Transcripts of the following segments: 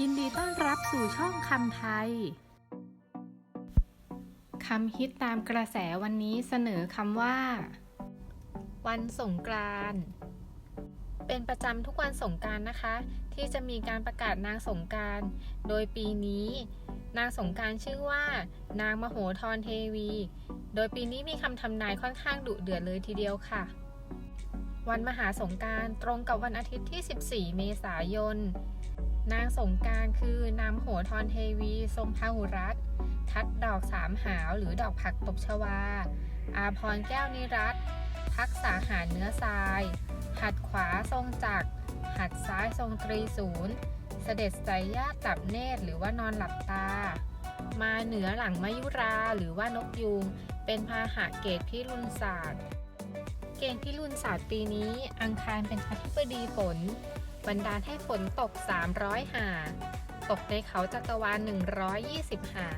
ยินดีต้อนรับสู่ช่องคำไทย คำฮิตตามกระแสวันนี้เสนอคำว่า วันสงกรานต์เป็นประจำทุกวันสงกรานต์นะคะ ที่จะมีการประกาศนางสงกรารโดยปีนี้ นางสงกรารชื่อว่า นางมโหธรเทวี โดยปีนี้มีคำทำนายค่อนข้างดุเดือดเลยทีเดียวค่ะ วันมหาสงการตรงกับวันอาทิตย์ที่ 14 เมษายน นางสงการคือนามโหธรเทวีทรงพาหุรัตทัดดอกสามหาวหรือดอกผักตบชวา อาพรแก้วนิรัตน์ทักษาหารเนื้อทราย หัดขวาทรงจัก หัดซ้ายทรงตรีศูนย์ เสด็จสายญาติตับเนตรหรือว่านอนหลับตา มาเหนือหลังมายุราหรือว่านกยูงเป็นพาหะเกตพิรุณศาสตร์ เกณฑ์พิรุณศาสตร์ปีนี้ อังคารเป็นอธิบดีฝน บันดาลให้ฝนตก 300 หา ตกในเขาจักรวาล 120 หา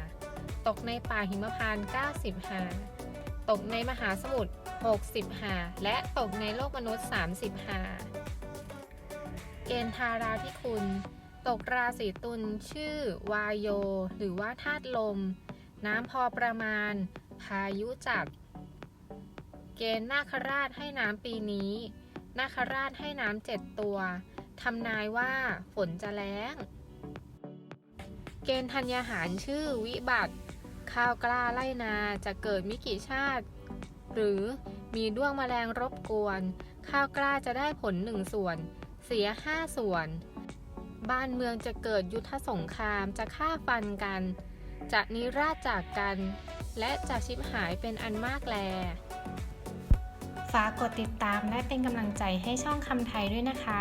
ตกในป่าหิมพาน 90 หา ตกในมหาสมุทร 60 หา และตกในโลกมนุษย์ 30 หา เกณฑ์ทาราพิคุณ ตกราศีตุลชื่อ วายโย หรือว่าธาตุลม น้ำพอประมาณ พายุจัดเกณฑ์นาคราชให้น้ำปีนี้ นาคราชให้น้ำเจ็ดตัว ทำนายว่าฝนจะแล้ง เกณฑ์ธัญญาหารชื่อวิบัติ ข้าวกล้าไล่นาจะเกิดมิกี่ชาติ หรือมีด้วงแมลงรบกวน ข้าวกล้าจะได้ผลหนึ่งส่วน เสียห้าส่วน บ้านเมืองจะเกิดยุทธสงครามจะฆ่าฟันกัน จะนิราชจากกัน และจะชิบหายเป็นอันมากแลฝากกดติดตามและเป็นกำลังใจให้ช่องคำไทยด้วยนะคะ